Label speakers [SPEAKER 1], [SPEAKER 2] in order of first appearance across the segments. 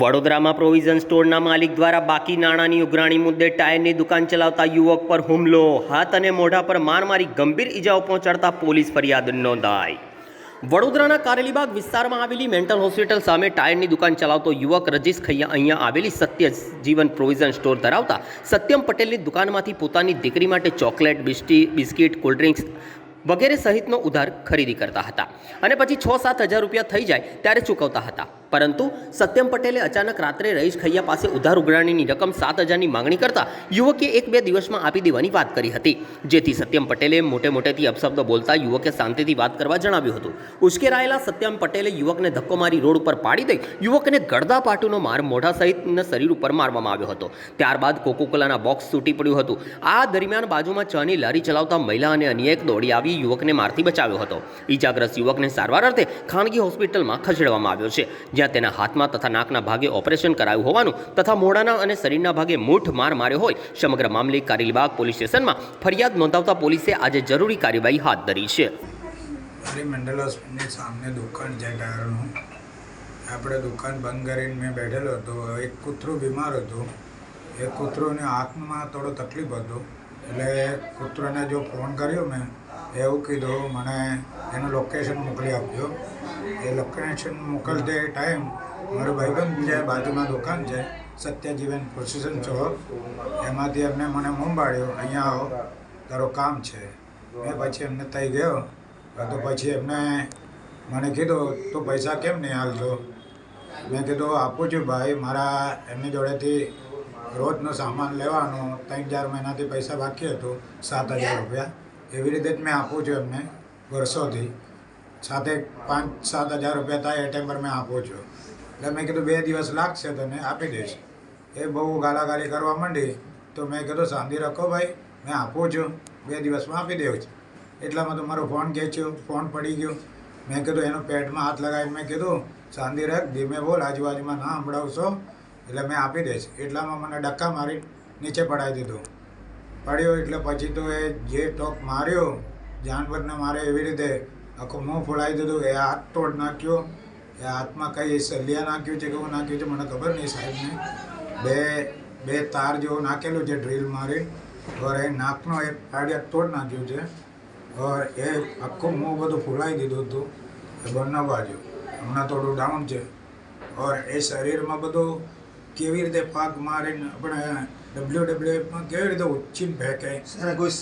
[SPEAKER 1] વડોદરામાં પ્રોવિઝન સ્ટોરના માલિક દ્વારા બાકી નાણાંની ઉઘરાણી મુદ્દે ટાયરની દુકાન ચલાવતા યુવક પર હુમલો. હાથ અને મોઢા પર માર મારી ગંભીર ઈજાઓ પહોંચાડતા પોલીસ ફરિયાદ નોંધાઈ. વડોદરાના કારેલીબાગ વિસ્તારમાં આવેલી મેન્ટલ હોસ્પિટલ સામે ટાયરની દુકાન ચલાવતો યુવક રજીશ ખૈયા અહીંયા આવેલી સત્ય જીવન પ્રોવિઝન સ્ટોર ધરાવતા સત્યમ પટેલની દુકાનમાંથી પોતાની દીકરી માટે ચોકલેટ, બિસ્ટી, બિસ્કિટ કોલ્ડ્રિંક્સ વગેરે સહિતનો ઉધાર ખરીદી કરતા હતા. અને પછી છ સાત હજાર રૂપિયા થઈ જાય ત્યારે ચૂકવતા હતા. પરંતુ સત્યમ પટેલે અચાનક રાત્રે રહીશ ખૈયા પાસે ઉધાર ઉઘરાણીની રકમ સાત હજારની માંગણી કરતા યુવકે એક બે દિવસમાં આપી દેવાની વાત કરી હતી. જેથી સત્યમ પટેલે મોટે મોટેથી અપશબ્દ બોલતા યુવકે શાંતિથી વાત કરવા જણાવ્યું હતું. ઉશ્કેરાયેલા સત્યમ પટેલે યુવકને ધક્કો મારી રોડ ઉપર પાડી દઈ યુવકને ગળદા પાટુનો માર મોઢા સહિતના શરીર ઉપર મારવામાં આવ્યો હતો. ત્યારબાદ કોકોકોલાના બોક્સ તૂટી પડ્યું હતું. આ દરમિયાન બાજુમાં ચની લારી ચલાવતા મહિલા અને અન્ય એક દોડી આવી યુવકને મારથી બચાવ્યો હતો. ઈજાગ્રસ્ત યુવકને સારવાર અર્થે ખાનગી હોસ્પિટલમાં ખસેડવામાં આવ્યો છે. જ્યાં તેના હાથમાં તથા નાકના ભાગે ઓપરેશન કરાયું હોવાનું તથા મોડાના અને શરીરના ભાગે મૂઠ માર માર્યો હોય, સમગ્ર મામલે કારેલીબાગ પોલીસ સ્ટેશનમાં ફરિયાદ નોંધાવતા પોલીસે આજે જરૂરી કાર્યવાહી હાથ ધરી છે.
[SPEAKER 2] મંડલ હોસ્પિટલની સામે દુકાન છે ટાયરનું આપણે દુકાન બંધ કરીને મેં બેઠેલો હતો. એક કૂતરો બીમાર હતો. એ કૂતરોને આંખમાં થોડો તકલીફ હતો. એટલે કૂતરોને જો ફોન કર્યો મેં, એવું કીધું, મને એનું લોકેશન મોકલી આપજો. એ લોકેશન મોકલતે ટાઈમ મારો ભાઈબંધ છે બાજુમાં દુકાન છે, સત્યજીવન પ્રોસેસન ચોક. એમાંથી એમને મને મુંબાડ્યો અહીંયા આવો. તારો કામ છે. મેં પછી એમને થઈ ગયો. તો પછી એમને મને કીધું, તું પૈસા કેમ નહીં હાલતો મેં કીધું, આપું છું ભાઈ, મારા એમની જોડેથી રોજનો સામાન લેવાનો ત્રણ ચાર મહિનાથી પૈસા બાકી હતું, સાત હજાર રૂપિયા. એવી રીતે જ મેં આપું છું એમને વર્ષોથી. સાથે પાંચ સાત હજાર રૂપિયા થાય એ ટાઈમ પર મેં આપો છો. એટલે મેં કીધું બે દિવસ લાગશે તને આપી દઈશ. એ બહુ ગાલાગાલી કરવા માંડી તો મેં કીધું શાંતિ રાખો ભાઈ, મેં આપું છું. બે દિવસમાં આપી દેવું છું. એટલામાં તો મારો ફોન ખેંચ્યો, ફોન પડી ગયો. મેં કીધું એનો પેટમાં હાથ લગાવી મેં કીધું, શાંતિ રાખ, ધીમે બોલ, આજુબાજુમાં ના સંભળાવશો. એટલે મેં આપી દઈશ. એટલામાં મને ડક્કા મારી નીચે પડાવી દીધું. પડ્યો એટલે પછી તો એ જે ટોક માર્યો, જાનવરને મારે એવી રીતે આખું મોં ફોડાવી દીધું. એ હાથ તોડ નાખ્યો. એ હાથમાં કંઈ સલિયા નાખ્યું છે કેવું નાખ્યું છે, મને ખબર નહીં સાહેબને બે બે તાર જેવું નાખેલું છે ડ્રીલ મારી ઓર એ નાકનો એક પાડિયા તોડ નાખ્યું છે. ઓર એ આખું મોં બધું ફોડાવી દીધું હતું. એ બંને બાજુ હમણાં થોડું ડાઉન છે. ઓર એ શરીરમાં બધું કેવી રીતે પાક મારીને આપણે ડબલ્યુ એફમાં કેવી રીતે ઉચ્ચીને ફેંકે
[SPEAKER 3] કોઈ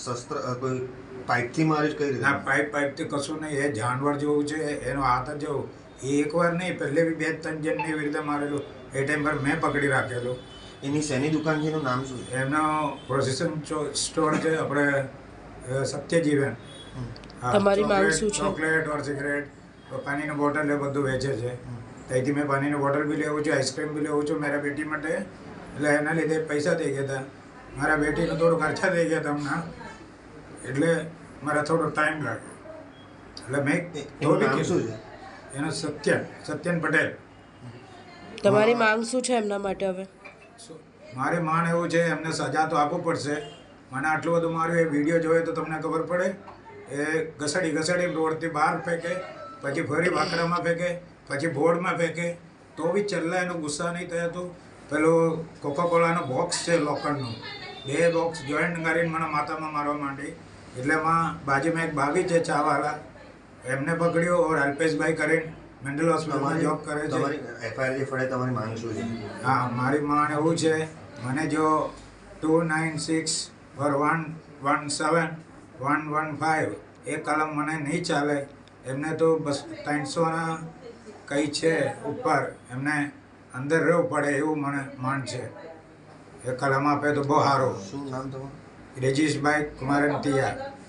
[SPEAKER 3] શસ્ત્ર કોઈ પાઇપથી મારી કઈ
[SPEAKER 2] ના
[SPEAKER 3] રીતે
[SPEAKER 2] પાઇપ પાઇપથી કશું નહીં. એ જાનવર જેવું છે એનો હાથ જ જેવો. એ એકવાર નહીં પહેલે બી બે ત્રણ જણને એવી રીતે મારેલું. એ ટાઈમ પર મેં પકડી રાખેલું.
[SPEAKER 3] એની શેની દુકાન છે? એનું નામ શું છે?
[SPEAKER 2] એમનો પ્રોસેસન સ્ટોર છે આપણે સત્યજીવન.
[SPEAKER 4] તમારી માંગ શું છે?
[SPEAKER 2] ચોકલેટ ઓર સિગરેટ પાણીની બોટલ એ બધું વેચે છે. ત્યાંથી મેં પાણીની બોટલ બી લેવું છું આઈસ્ક્રીમ બી લેવું છું મારા બેટી માટે. એટલે એના લીધે પૈસા થઈ ગયા હતા. મારા બેટીનો થોડો ખર્ચા થઈ ગયા હતા હમણાં. એટલે મારા થોડો ટાઈમ લાગ્યો એટલે મેં
[SPEAKER 3] એ-
[SPEAKER 2] તો
[SPEAKER 3] એનું
[SPEAKER 2] બી
[SPEAKER 3] નામ શું
[SPEAKER 2] કીધું.
[SPEAKER 3] છે?
[SPEAKER 2] એનો સત્યન સત્યન પટેલ.
[SPEAKER 4] તમારી માંગ શું છે એમના માટે હવે?
[SPEAKER 2] શું- મારે માન એવું છે એમને સજા તો આપવું પડશે. મને આટલું બધું મારું એ વીડિયો જોયો તો તમને ખબર પડે. એ ઘસડી ઘસડી રોડથી બહાર ફેંકે પછી ફરી વાકડામાં ફેંકે પછી બોર્ડમાં ફેંકે. તો બી ચલ્લા એનો ગુસ્સા નહીં થયો તો. પેલું કોકોકોલાનો બોક્સ છે લોખંડનો બે બોક્સ જોઈન્ટ કરીને મને માથામાં મારવા માંડી. એટલે એમાં બાજુમાં એક ભાભી છે ચાવાળા એમને પકડ્યો ઓર અલ્પેશભાઈ કરીને મેન્ડલ હોસ્પિટલમાં જોબ કરે છે.
[SPEAKER 3] તમારી એફઆઈઆર જે ફળે તમારી માંગ શું છે?
[SPEAKER 2] હા મારી માંગ એવું છે મને જો two nine six four one one seven one one five એ કલમ મને નહીં ચાલે એમને તો બસ ત્રણસોના કંઈ છે ઉપર એમને અંદર રહેવું પડે એવું મને માન છે. એ કલમ આપે તો બહુ સારું.
[SPEAKER 3] શું નામ તમારું?
[SPEAKER 2] રજીશભાઈ કુમારન તિયા